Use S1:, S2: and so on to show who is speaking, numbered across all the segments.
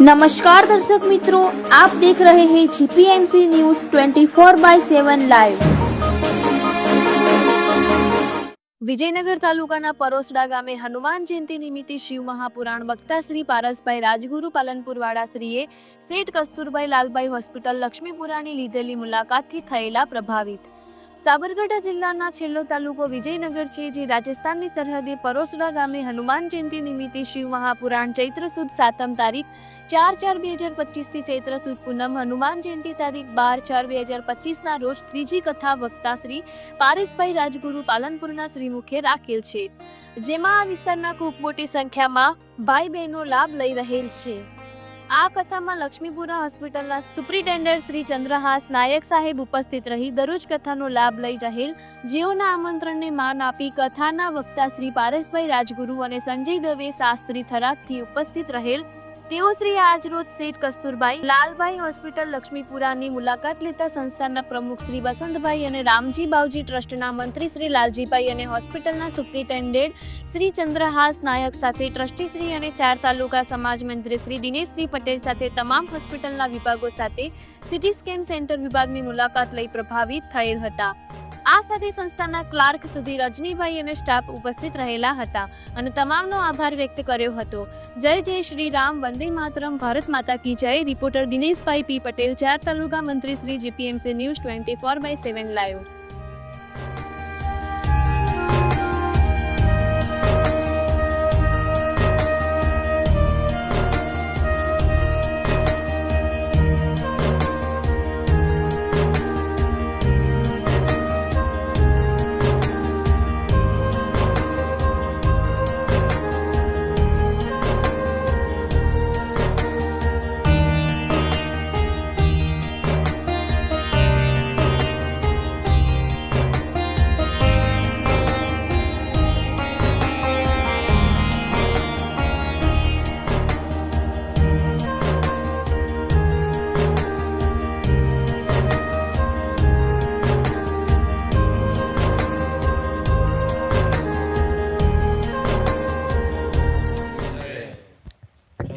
S1: નમસ્કાર દર્શક મિત્રો, આપ દેખ રહે હૈ GPMC news 24 by 7 live.
S2: Vijaynagar તાલુકાના પરોસડા ગામે હનુમાન જયંતિ નિમિત્તે શિવ મહાપુરાણ વક્તા શ્રી પારસભાઈ રાજગુરુ પાલનપુરવાળા શ્રીએ શેઠ કસ્તુરભાઈ લાલભાઈ હોસ્પિટલ લક્ષ્મીપુરાની લીધેલી મુલાકાતથી થયેલા પ્રભાવિત. સાબરકાંઠા જિલ્લાના છેલ્લો તાલુકો વિજયનગર છે, જે રાજસ્થાનની સરહદે પરોસડા ગામે હનુમાન જયંતિ નિમિત્તે શિવ મહાપુરાણ ચૈત્ર સુદ સાતમ તારીખ ચાર ચાર બે હજાર પચીસથી ચૈત્ર સુદ પૂનમ હનુમાન જયંતિ તારીખ બાર ચાર બે હજાર પચીસના રોજ ત્રીજી કથા વક્તા શ્રી પારેશભાઈ રાજગુરુ પાલનપુરના શ્રીમુખે રાખેલ છે, જેમાં આ વિસ્તારના ખૂબ મોટી સંખ્યામાં ભાઈ બહેનો લાભ લઈ રહેલ છે. આ કથામાં લક્ષ્મીપુરા હોસ્પિટલના સુપ્રિન્ટેન્ડન્ટ શ્રી ચંદ્રહાસ નાયક સાહેબ ઉપસ્થિત રહી દરરોજ કથાનો લાભ લઈ રહેલ જેઓના આમંત્રણને માન આપી કથાના વક્તા શ્રી પારસભાઈ રાજગુરુ અને સંજય દવે શાસ્ત્રી થરાદથી ઉપસ્થિત રહેલ તેઓ શ્રી આજરોજ શેઠ કસ્તુરભાઈ લાલભાઈ હોસ્પિટલ, લક્ષ્મીપુરાની મુલાકાત લેતા સંસ્થાના પ્રમુખ શ્રી વસંતભાઈ અને રામજી બાવજી ટ્રસ્ટના મંત્રી શ્રી લાલજીભાઈ અને હોસ્પિટલના સુપ્રિન્ટેન્ડન્ટ શ્રી ચંદ્રહાસ નાયક સાથે ટ્રસ્ટી શ્રી અને ચાર તાલુકા સમાજ મંત્રી શ્રી દિનેશજી પટેલ સાથે તમામ હોસ્પિટલના વિભાગો સાથે સિટી સ્કેન સેન્ટર વિભાગની મુલાકાત લઈ પ્રભાવિત થયેલ હતા. આ સાથે સંસ્થાના ક્લાર્ક સુધી રજનીભાઈ અને સ્ટાફ ઉપસ્થિત રહેલા હતા અને તમામનો આભાર વ્યક્ત કર્યો હતો. જય જય શ્રી રામ, વંદે માતરમ, ભારત માતા કી જય. રિપોર્ટર દિનેશભાઈ પી પટેલ, ચાર તાલુકા મંત્રી Shri GPMC news twenty four by seven live.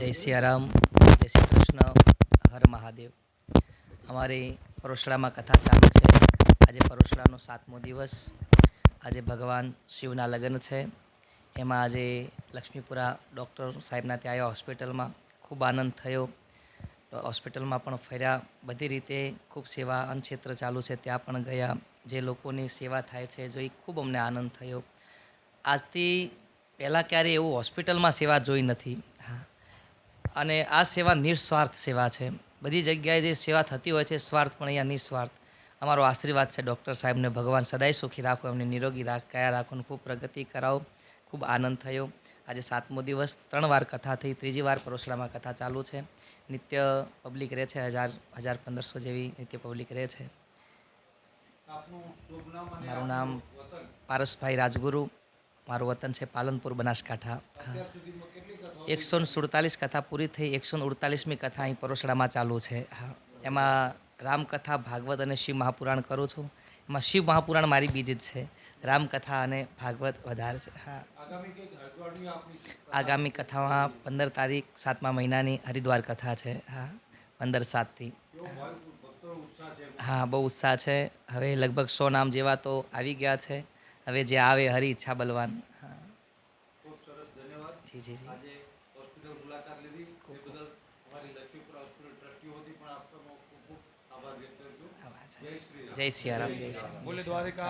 S3: જય સિયારામ, જય શ્રી કૃષ્ણ, હર મહાદેવ. અમારી પરોસડામાં કથા ચાલુ છે. આજે પરોસડાનો સાતમો દિવસ. આજે ભગવાન શિવના લગ્ન છે. એમાં આજે લક્ષ્મીપુરા ડૉક્ટર સાહેબના ત્યાં આવ્યા હોસ્પિટલમાં. ખૂબ આનંદ થયો. હોસ્પિટલમાં પણ ફર્યા. બધી રીતે ખૂબ સેવા અનક્ષેત્ર ચાલુ છે. ત્યાં પણ ગયા. જે લોકોની સેવા થાય છે, જોઈ ખૂબ અમને આનંદ થયો. આજથી પહેલાં ક્યારેય એવું હોસ્પિટલમાં સેવા જોઈ નથી. અને આ સેવા નિસ્વાર્થ સેવા છે. બધી જગ્યાએ જે સેવા થતી હોય છે, સ્વાર્થ પણ અહીંયા નિસ્વાર્થ. અમારો આશીર્વાદ છે ડૉક્ટર સાહેબને ભગવાન સદાય સુખી રાખો, એમને નિરોગી રાખ, કયા રાખો ખૂબ પ્રગતિ કરાવો. ખૂબ આનંદ થયો. આજે સાતમો દિવસ, ત્રણ વાર કથા થઈ, ત્રીજી વાર પરોસડામાં કથા ચાલુ છે. નિત્ય પબ્લિક રહે છે હજાર હજાર પંદરસો જેવી નિત્ય પબ્લિક રહે છે. મારું નામ પારસભાઈ રાજગુરુ. મારું વતન છે પાલનપુર બનાસકાંઠા. હા. એકસો સુડતાલીસ કથા પૂરી થઈ, એકસો ઉડતાલીસમી કથા અહીં પરોસડામાં ચાલુ છે. હા. એમાં રામકથા, ભાગવત અને શિવ મહાપુરાણ કરું છું. એમાં શિવ મહાપુરાણ મારી બીજી જ છે. રામકથા અને ભાગવત વધારે છે. હા. આગામી કથામાં પંદર તારીખ સાતમા મહિનાની હરિદ્વાર કથા છે. હા. પંદર સાતથી હા, બહુ ઉત્સાહ છે. હવે લગભગ સો નામ જેવા તો આવી ગયા છે. હવે જે આવે હરી ઈચ્છા બલવાન. હા. જી જી જી. આભાર છે. જય સિયારામ જય સિયારામ
S4: બોલે દ્વારિકા.